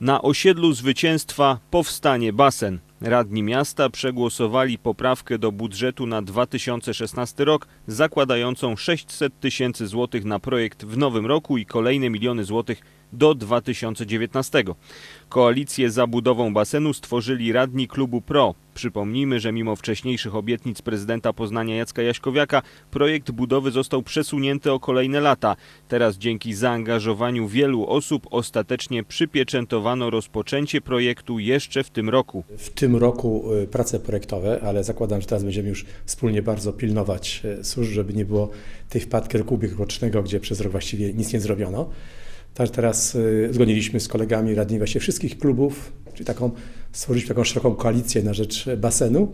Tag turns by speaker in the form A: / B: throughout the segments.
A: Na osiedlu Zwycięstwa powstanie basen. Radni miasta przegłosowali poprawkę do budżetu na 2016 rok, zakładającą 600 tysięcy złotych na projekt w nowym roku i kolejne miliony złotych do 2019. Koalicję za budową basenu stworzyli radni klubu PRO. Przypomnijmy, że mimo wcześniejszych obietnic prezydenta Poznania Jacka Jaśkowiaka, projekt budowy został przesunięty o kolejne lata. Teraz dzięki zaangażowaniu wielu osób ostatecznie przypieczętowano rozpoczęcie projektu jeszcze w tym roku.
B: W tym roku y, prace projektowe, ale zakładam, że teraz będziemy już wspólnie bardzo pilnować y, służb, żeby nie było tej wpadki roku ubiegłorocznego, gdzie przez rok właściwie nic nie zrobiono. Także teraz y, zgodniliśmy z kolegami radnymi właśnie wszystkich klubów, czyli taką, stworzyliśmy taką szeroką koalicję na rzecz basenu,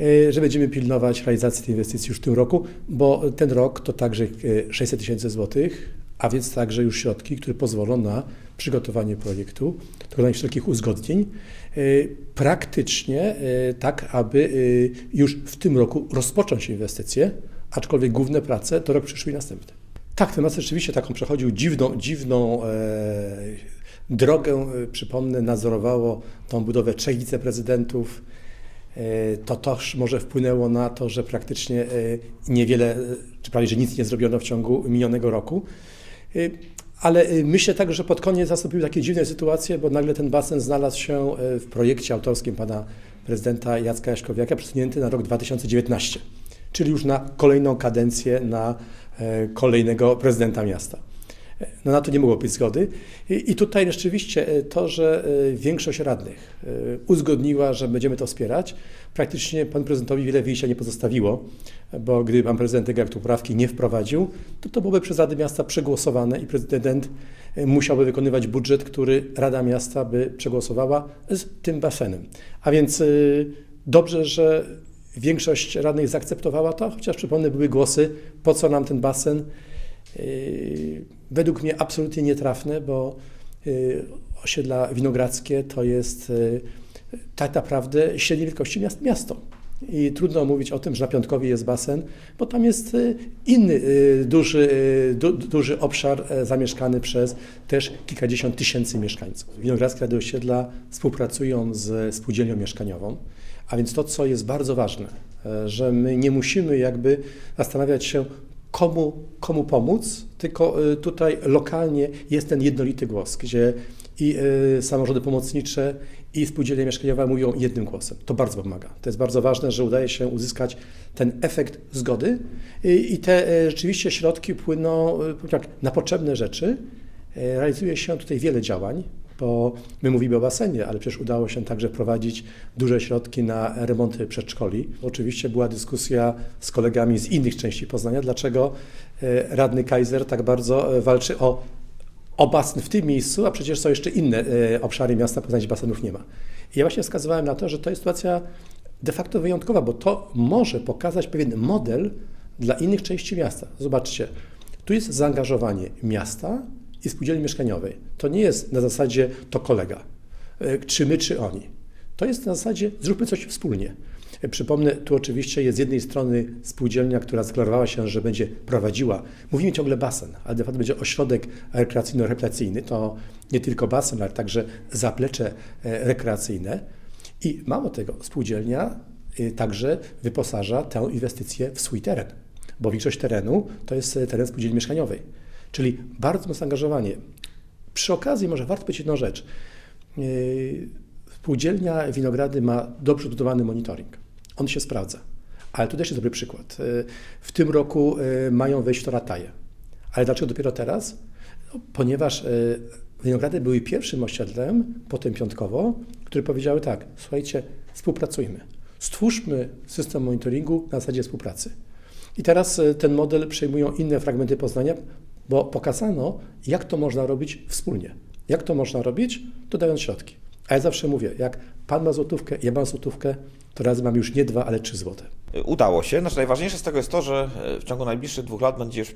B: y, że będziemy pilnować realizacji tej inwestycji już w tym roku, bo ten rok to także y, 600 tysięcy złotych, a więc także już środki, które pozwolą na przygotowanie projektu, dokonanie wszelkich uzgodnień, y, praktycznie y, tak, aby y, już w tym roku rozpocząć inwestycje, aczkolwiek główne prace to rok przyszły i następny. Tak, ten most rzeczywiście taką przechodził dziwną, dziwną e, drogę. E, Przypomnę, nadzorowało tą budowę trzech wiceprezydentów. E, to też może wpłynęło na to, że praktycznie e, niewiele, e, czy prawie że nic nie zrobiono w ciągu minionego roku. E, ale myślę także, że pod koniec nastąpiły takie dziwne sytuacje, bo nagle ten basen znalazł się w projekcie autorskim pana prezydenta Jacka Jaśkowiaka, przesunięty na rok 2019, czyli już na kolejną kadencję, na e, kolejnego prezydenta miasta. E, No na to nie mogło być zgody. I, tutaj rzeczywiście e, to, że większość radnych uzgodniła, że będziemy to wspierać, praktycznie pan prezydentowi wiele wyjścia nie pozostawiło, bo gdyby pan prezydent tego aktu poprawki nie wprowadził, to to byłoby przez Radę Miasta przegłosowane i prezydent musiałby wykonywać budżet, który Rada Miasta by przegłosowała z tym basenem. A więc dobrze, że większość radnych zaakceptowała to, chociaż przypomnę, były głosy, po co nam ten basen. Yy, Według mnie absolutnie nietrafne, bo yy, osiedla winogradzkie to jest yy, tak naprawdę średniej wielkości miast, miasto. I trudno mówić o tym, że na Piątkowie jest basen, bo tam jest yy, inny yy, duży, yy, du, duży obszar yy, zamieszkany przez też kilkadziesiąt tysięcy mieszkańców. Winogradzkie rady osiedla współpracują z spółdzielnią mieszkaniową, a więc to, co jest bardzo ważne, yy, że my nie musimy jakby zastanawiać się, komu, komu pomóc, tylko y, tutaj lokalnie jest ten jednolity głos, gdzie i y, samorządy pomocnicze, i spółdzielnie mieszkaniowe mówią jednym głosem. To bardzo pomaga. To jest bardzo ważne, że udaje się uzyskać ten efekt zgody i, te y, rzeczywiście środki płyną y, tak, na potrzebne rzeczy. Y, Realizuje się tutaj wiele działań, bo my mówimy o basenie, ale przecież udało się także wprowadzić duże środki na remonty przedszkoli. Oczywiście była dyskusja z kolegami z innych części Poznania, dlaczego e, radny Kaiser tak bardzo e, walczy o, o basen w tym miejscu, a przecież są jeszcze inne e, obszary miasta gdzie basenów nie ma. I ja właśnie wskazywałem na to, że to jest sytuacja de facto wyjątkowa, bo to może pokazać pewien model dla innych części miasta. Zobaczcie, tu jest zaangażowanie miasta i spółdzielni mieszkaniowej. To nie jest na zasadzie to kolega, e, czy my, czy oni. To jest na zasadzie zróbmy coś wspólnie. Przypomnę, tu oczywiście jest z jednej strony spółdzielnia, która zdeklarowała się, że będzie prowadziła, mówimy ciągle basen, ale de facto będzie ośrodek rekreacyjno-rekreacyjny. To nie tylko basen, ale także zaplecze e, rekreacyjne. I mało tego, spółdzielnia e, także wyposaża tę inwestycję w swój teren, bo większość terenu to jest e, teren spółdzielni mieszkaniowej. Czyli bardzo mocne zaangażowanie. Przy okazji może warto powiedzieć jedną rzecz. Spółdzielnia Winogrady ma dobrze budowany monitoring. On się sprawdza. Ale tu też jest dobry przykład. Yy, W tym roku yy, mają wejść w to rataje. Ale dlaczego dopiero teraz? No, ponieważ yy, Winogrady były pierwszym osiedlem, potem piątkowo, które powiedziały tak, słuchajcie, współpracujmy. Stwórzmy system monitoringu na zasadzie współpracy. I teraz y, ten model przejmują inne fragmenty Poznania, bo pokazano, jak to można robić wspólnie. Jak to można robić, dodając środki. A ja zawsze mówię, jak pan ma złotówkę, ja mam złotówkę, to razem mam już nie dwa, ale trzy złote.
C: Udało się. Znaczy, najważniejsze z tego jest to, że e, w ciągu najbliższych dwóch lat będzie już e,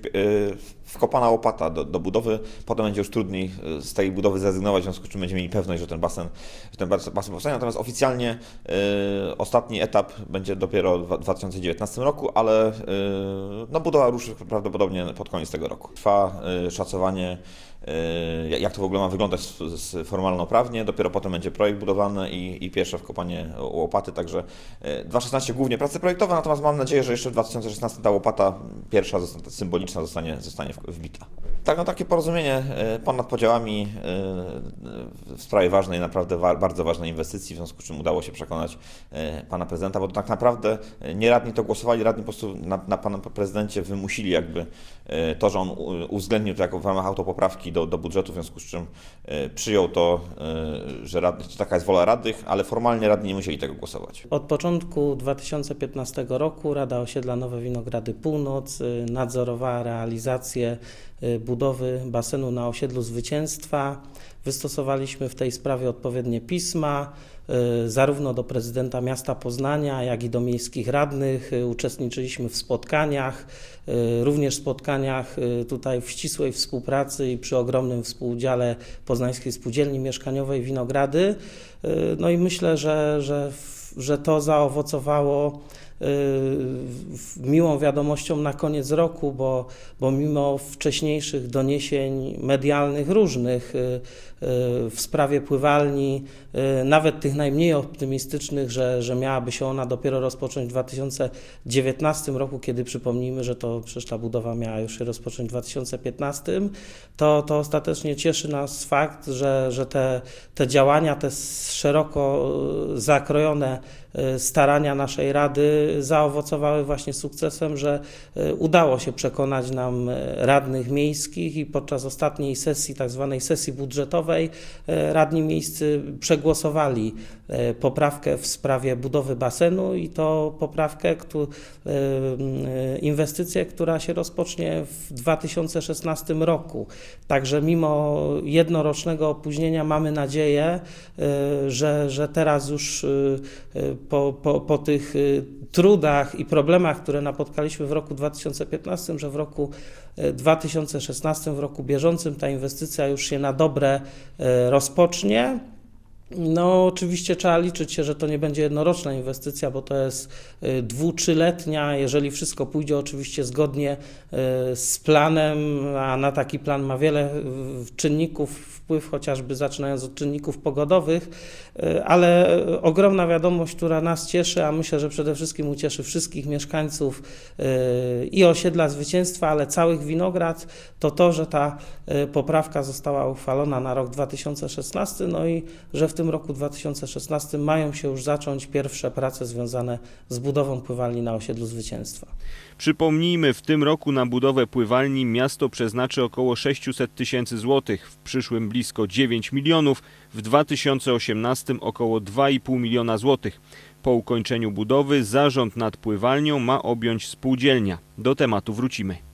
C: wkopana łopata do, do budowy. Potem będzie już trudniej e, z tej budowy zrezygnować, w związku z czym będziemy mieli pewność, że ten basen, że ten bas- basen powstanie. Natomiast oficjalnie e, ostatni etap będzie dopiero w 2019 roku, ale e, no, budowa ruszy prawdopodobnie pod koniec tego roku. Trwa e, szacowanie jak to w ogóle ma wyglądać formalno-prawnie. Dopiero potem będzie projekt budowany i, i pierwsze wkopanie łopaty, także e, 2016 głównie prace projektowe, natomiast mam nadzieję, że jeszcze w 2016 ta łopata pierwsza, symboliczna zostanie, zostanie wbita. Tak, no takie porozumienie e, ponad podziałami e, w sprawie ważnej, naprawdę bardzo ważnej inwestycji, w związku z czym udało się przekonać e, pana prezydenta, bo tak naprawdę nie radni to głosowali, radni po prostu na, na pana prezydencie wymusili jakby to, że on uwzględnił to jako w ramach autopoprawki do, do budżetu, w związku z czym przyjął to, że radni, to taka jest wola radnych, ale formalnie radni nie musieli tego głosować.
D: Od początku 2015 roku Rada Osiedla Nowe Winogrady Północ nadzorowała realizację y, budowy basenu na osiedlu Zwycięstwa. Wystosowaliśmy w tej sprawie odpowiednie pisma, y, zarówno do prezydenta miasta Poznania, jak i do miejskich radnych. Y, Uczestniczyliśmy w spotkaniach, y, również spotkaniach tutaj w ścisłej współpracy i przy ogromnym współudziale Poznańskiej Spółdzielni Mieszkaniowej Winogrady. No i myślę, że, że, że to zaowocowało miłą wiadomością na koniec roku, bo, bo mimo wcześniejszych doniesień medialnych różnych y, y, w sprawie pływalni, y, nawet tych najmniej optymistycznych, że, że miałaby się ona dopiero rozpocząć w 2019 roku, kiedy przypomnijmy, że to przecież ta budowa miała już się rozpocząć w 2015, to, to ostatecznie cieszy nas fakt, że, że te, te działania, te szeroko y, zakrojone y, starania naszej Rady zaowocowały właśnie sukcesem, że y, udało się przekonać nam y, radnych miejskich i podczas ostatniej sesji, tak zwanej sesji budżetowej, radni miejscy przegłosowali poprawkę w sprawie budowy basenu i to poprawkę, inwestycję, która się rozpocznie w 2016 roku. Także mimo jednorocznego opóźnienia mamy nadzieję, że, że teraz już po, po, po tych y, trudach i problemach, które napotkaliśmy w roku 2015, że w roku y, 2016, w roku bieżącym ta inwestycja już się na dobre y, rozpocznie. No, oczywiście trzeba liczyć się, że to nie będzie jednoroczna inwestycja, bo to jest y, dwu, trzyletnia, jeżeli wszystko pójdzie oczywiście zgodnie y, z planem, a na taki plan ma wiele y, czynników wpływ, chociażby zaczynając od czynników pogodowych, ale ogromna wiadomość, która nas cieszy, a myślę, że przede wszystkim ucieszy wszystkich mieszkańców i osiedla Zwycięstwa, ale całych Winograd, to to, że ta poprawka została uchwalona na rok 2016, no i że w tym roku 2016 mają się już zacząć pierwsze prace związane z budową pływalni na osiedlu Zwycięstwa.
A: Przypomnijmy, w tym roku na budowę pływalni miasto przeznaczy około 600 tysięcy złotych, w przyszłym blisko 9 milionów, w 2018 około 2,5 miliona złotych. Po ukończeniu budowy zarząd nad pływalnią ma objąć spółdzielnia. Do tematu wrócimy.